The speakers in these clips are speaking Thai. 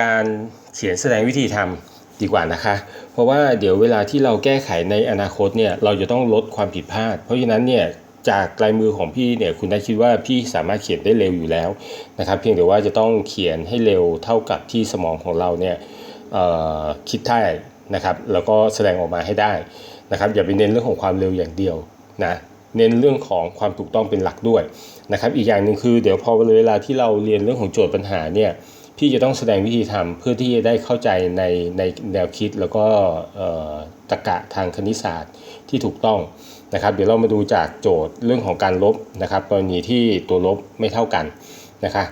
การเขียนแสดงวิธีทำดีกว่านะคะ เพราะว่าเดี๋ยวเวลาที่เราแก้ไขในอนาคตเนี่ยเราจะต้องลดความผิดพลาด เพราะฉะนั้นเนี่ยจากลายมือของพี่เนี่ยคุณได้คิดว่าพี่สามารถเขียนได้เร็วอยู่แล้วนะครับ เพียงแต่ว่าจะต้องเขียนให้เร็วเท่ากับที่สมองของเราเนี่ยคิดได้นะครับ แล้วก็แสดงออกมาให้ได้นะครับ อย่าไปเน้นเรื่องของความเร็วอย่างเดียวนะเน้นเรื่องของความถูกต้องเป็นหลักด้วยนะครับ อีกอย่างหนึ่งคือเดี๋ยวพอเวลาที่เราเรียนเรื่องของโจทย์ปัญหาเนี่ย พี่จะต้องแสดงวิธีทำเพื่อที่จะได้เข้าใจในในแนวคิดแล้วก็ตรรกะทางคณิตศาสตร์ที่ถูกต้องนะครับ เดี๋ยวเรามาดูจากโจทย์เรื่องของการลบนะครับกรณีที่ตัวลบไม่เท่ากันนะคะ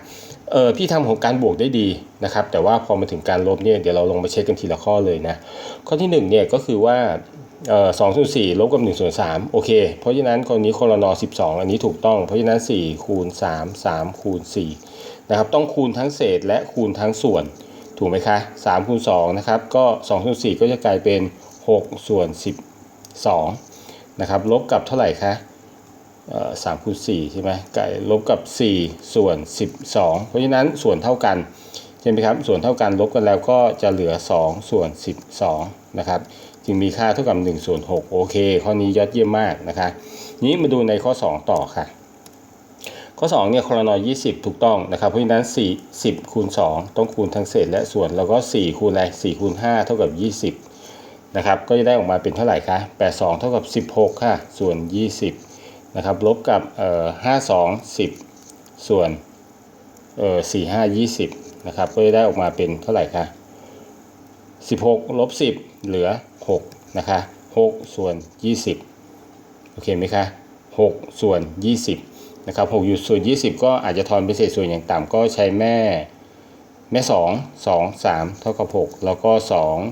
เออพี่ทำของการบวกได้ดีนะครับ แต่ว่าพอมาถึงการลบเนี่ยเดี๋ยวเราลงมาเช็คกันทีละข้อเลยนะข้อที่หนึ่งเนี่ยก็คือว่าเออสองส่วนสี่ลบกับหนึ่งส่วนสามโอเค เพราะฉะนั้นกรณีโคลนอสิบสองอันนี้ถูกต้อง เพราะฉะนั้นสี่คูณสามสามคูณสี่ นะครับต้องคูณทั้งเศษและคูณทั้งส่วน ถูกไหมคะ3คูณ2นะครับก็2ส่วน4ก็จะกลายเป็น 6 ส่วน 12นะครับลบกับเท่าไหร่คะเอ่อ3คูณ4ใช่ไหมไก่ลบกับ 4 ส่วน 12 เพราะฉะนั้นส่วนเท่ากันใช่ไหมครับส่วนเท่ากันลบกันแล้วก็จะเหลือ 2 ส่วน 12นะครับจึงมีค่าเท่ากับ 1 ส่วน 6 โอเค ข้อนี้ยอดเยี่ยมมากนะคะนี้มาดูในข้อ 2 ต่อค่ะ ข้อ2เนี่ยคอรนอย20 ถูกต้องนะครับ เพราะฉะนั้น 4 10คูณ2 ต้องคูณทั้งเศษและส่วน แล้วก็ 4 คูณอะไร4คูณ5เท่ากับ 20 นะครับ ก็จะได้ออกมาเป็นเท่าไหร่คะ 82 เท่ากับ 16 ค่ะ ส่วน 20 นะครับ ลบกับเอ่อ52 10 ส่วนเอ่อ45 20 นะครับ ก็จะได้ออกมาเป็นเท่าไหร่คะ 16 ลบ 10 เหลือ 6 นะคะ 6 ส่วน 20 โอเคไหมคะ 6 ส่วน 20 นะครับ6อยู่ส่วน20ก็อาจจะทอนเป็นเศษส่วนอย่างต่ำก็ใช้แม่แม่2 2 3เท่ากับ6แล้วก็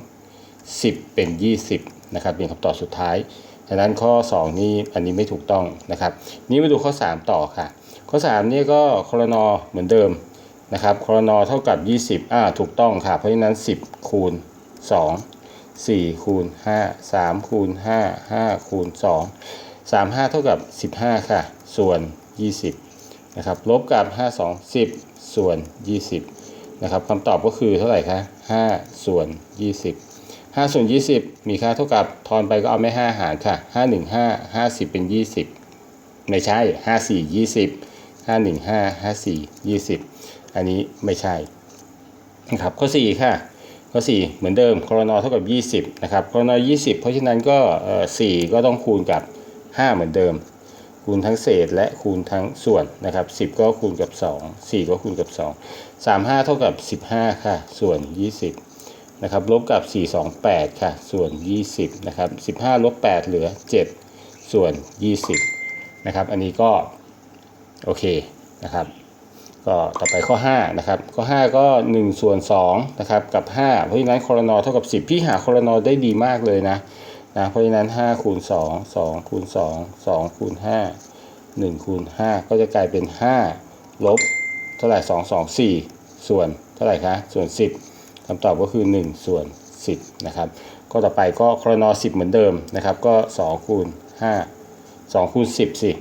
2 10เป็น20นะครับเป็นคำตอบสุดท้ายฉะนั้นข้อ 2 นี่อันนี้ไม่ถูกต้องนะครับ นี้มาดูข้อ 3 ต่อค่ะ ข้อ3นี่ก็คอรนอเหมือนเดิมนะครับคอรนอเท่ากับ 20อ่าถูกต้องค่ะ เพราะฉะนั้น 10 คูณ 2 4 คูณ 5 3 คูณ 5 5 คูณ 2 3 5 เท่ากับ 15 ค่ะ ส่วน 20นะครับลบกับ 5 2 10 ส่วน 20นะครับคำตอบก็คือเท่าไหร่คะ5ส่วน 20 5ส่วน20 มีค่าเท่ากับทอนไปก็เอาไม่ 5 หารค่ะ 5 1 5 50 เป็น 20 ไม่ใช่ 5 4 20 5 1 5 5 4 20 อันนี้ไม่ใช่นะครับข้อ 4 ค่ะ ข้อ 4 เหมือนเดิมครนอเท่ากับ 20 นะครับครนอ20 เพราะฉะนั้นก็เอ่อ4ก็ต้องคูณกับ 5 เหมือนเดิม คูณทั้งเศษและคูณทั้งส่วนนะครับ10 ก็คูณกับ 2 4 ก็คูณกับ 2 3 5 เท่ากับ 15 ค่ะ ส่วน 20นะครับลบกับ 4 2 8 ค่ะ ส่วน 20นะครับ15 ลบ 8 เหลือ 7 ส่วน 20นะครับอันนี้ก็โอเคนะครับก็ต่อไปข้อ5นะครับข้อ 5 ก็ 1 ส่วน2นะครับกับ 5 เพราะฉะนั้นคอรนอเท่ากับ 10 พี่หาคอรนอได้ดีมากเลยนะ นะเพราะฉะนั้น5คูณ2 2คูณ2 2คูณ5 1คูณ5ก็จะกลายเป็น 5 ลบเท่าไหร่2 2 4 ส่วนเท่าไหร่คะส่วน 10คำตอบก็คือ 1 ส่วน 10นะครับก็ต่อไปก็ครนอ10 เหมือนเดิมนะครับ ก็ 2 คูณ 5 2 คูณ 10 สิ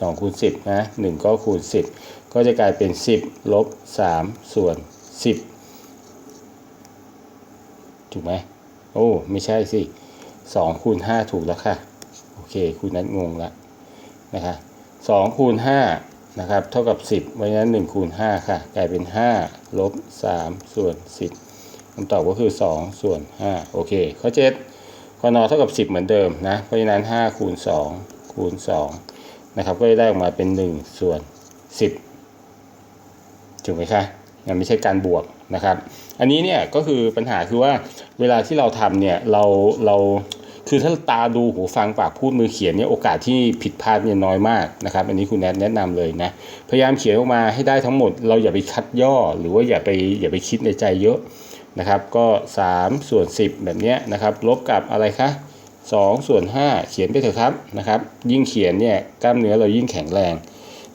2 คูณ 10 นะ 1 ก็คูณ 10 ก็จะกลายเป็น 10 ลบ 3 ส่วน 10 ถูกไหม โอ้ไม่ใช่สิสองคูณห้าถูกแล้วค่ะ โอเคคุณนัทงงละนะคะสองคูณห้านะครับเท่ากับสิบเพราะฉะนั้นหนึ่งคูณห้าค่ะ กลายเป็นห้าลบสามส่วนสิบคำตอบก็คือสองส่วนห้าโอเค ข้อเจ็ดข้อนอเท่ากับสิบเหมือนเดิมนะ เพราะฉะนั้นห้าคูณสองคูณสองนะครับ ก็จะได้ออกมาเป็นหนึ่งส่วนสิบถูกไหมคะมันไม่ใช่การบวก นะครับ อันนี้เนี่ยก็คือปัญหาคือว่าเวลาที่เราทำเนี่ยเราเราคือถ้าตาดูหูฟังปากพูดมือเขียนเนี่ยโอกาสที่ผิดพลาดเนี่ยน้อยมากนะครับ อันนี้คุณแนทแนะนำเลยนะพยายามเขียนออกมาให้ได้ทั้งหมด เราอย่าไปคัดย่อ หรือว่าอย่าไปอย่าไปคิดในใจเยอะนะครับ ก็ 3 ส่วน 10 แบบเนี้ยนะครับ ลบกับอะไรคะ2ส่วน 5 เขียนไปเถอะครับนะครับ ยิ่งเขียนเนี่ยกล้ามเนื้อเรายิ่งแข็งแรง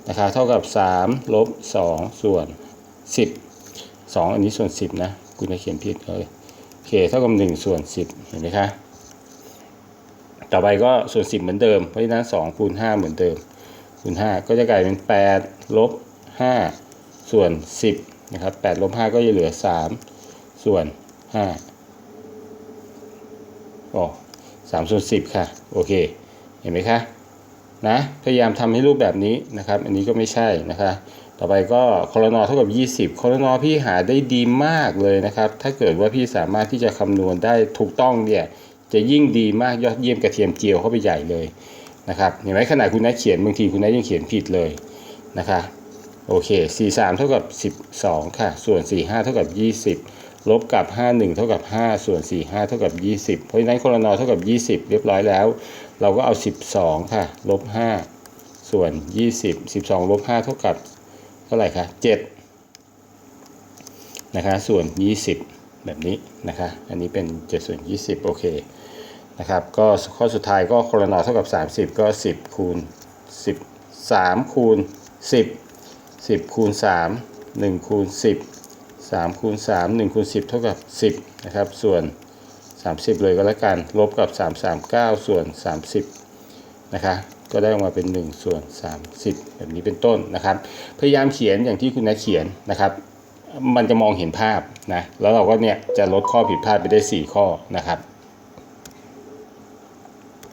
นะครับเท่ากับ 3 ลบ 2 ส่วน 10 2 อันนี้ส่วน 10 นะคุณจะเขียนผิดเลยโอเคเท่ากับ1ส่วน 10 เห็นไหมคะ ต่อไปก็ส่วน 10 เหมือนเดิม เพราะฉะนั้น2คูณ5เหมือนเดิมคูณ5ก็จะกลายเป็น8ลบ5ส่วน 10 นะครับ8ลบ5ก็จะเหลือ 3 ส่วน5อ๋อ3ส่วน10 ค่ะ โอเค เห็นไหมคะ นะพยายามทำให้รูปแบบนี้นะครับ อันนี้ก็ไม่ใช่นะคะ ต่อไปก็คอรนอเท่ากับ 20คอรนอพี่หาได้ดีมากเลยนะครับ ถ้าเกิดว่าพี่สามารถที่จะคำนวณได้ถูกต้องเนี่ยจะยิ่งดีมากยอดเยี่ยมกระเทียมเจียวเข้าไปใหญ่เลยนะครับเห็นไหมขนาดคุณนัทเขียนบางทีคุณนัทยังเขียนผิดเลยนะคะโอเค 43 เท่ากับ 12 ค่ะ ส่วน 45 เท่ากับ 20 ลบกับ 51 เท่ากับ 5 ส่วน 45 เท่ากับ 20 เพราะฉะนั้นคอรนอเท่ากับ 20 เรียบร้อยแล้ว เราก็เอา 12 ค่ะ ลบ 5 ส่วน 20 12 ลบ 5 เท่ากับ เท่าไหร่คะ 7 นะคะ ส่วน 20 แบบนี้นะคะ อันนี้เป็น 7 ส่วน 20 โอเค นะครับ ก็ข้อสุดท้ายก็คอรนอเท่ากับ 30 ก็ 10 คูณ 10 3 คูณ 10 10 คูณ 3 1 คูณ 10 3คูณ3 1คูณ10 เท่ากับ 10 นะครับ ส่วน 30 เลยก็แล้วกัน ลบกับ 339 ส่วน 30 นะคะ ก็ได้ออกมาเป็น 1 ส่วน 30 แบบนี้เป็นต้นนะครับ พยายามเขียนอย่างที่คุณนักเขียนนะครับ มันจะมองเห็นภาพนะ แล้วเราก็เนี่ยจะลดข้อผิดพลาดไปได้ 4 ข้อนะครับ